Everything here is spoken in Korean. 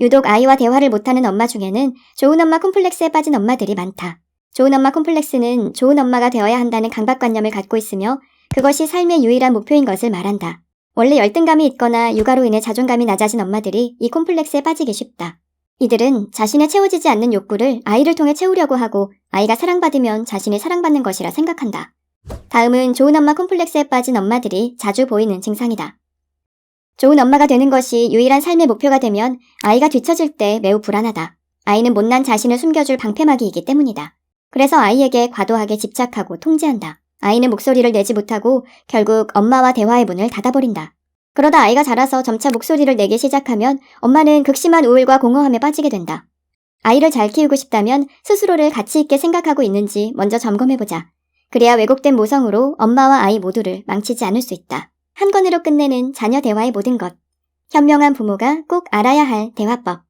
유독 아이와 대화를 못하는 엄마 중에는 좋은 엄마 콤플렉스에 빠진 엄마들이 많다. 좋은 엄마 콤플렉스는 좋은 엄마가 되어야 한다는 강박관념을 갖고 있으며 그것이 삶의 유일한 목표인 것을 말한다. 원래 열등감이 있거나 육아로 인해 자존감이 낮아진 엄마들이 이 콤플렉스에 빠지기 쉽다. 이들은 자신의 채워지지 않는 욕구를 아이를 통해 채우려고 하고 아이가 사랑받으면 자신이 사랑받는 것이라 생각한다. 다음은 좋은 엄마 콤플렉스에 빠진 엄마들이 자주 보이는 증상이다. 좋은 엄마가 되는 것이 유일한 삶의 목표가 되면 아이가 뒤처질 때 매우 불안하다. 아이는 못난 자신을 숨겨줄 방패막이이기 때문이다. 그래서 아이에게 과도하게 집착하고 통제한다. 아이는 목소리를 내지 못하고 결국 엄마와 대화의 문을 닫아버린다. 그러다 아이가 자라서 점차 목소리를 내기 시작하면 엄마는 극심한 우울과 공허함에 빠지게 된다. 아이를 잘 키우고 싶다면 스스로를 가치 있게 생각하고 있는지 먼저 점검해보자. 그래야 왜곡된 모성으로 엄마와 아이 모두를 망치지 않을 수 있다. 한 권으로 끝내는 자녀 대화의 모든 것. 현명한 부모가 꼭 알아야 할 대화법.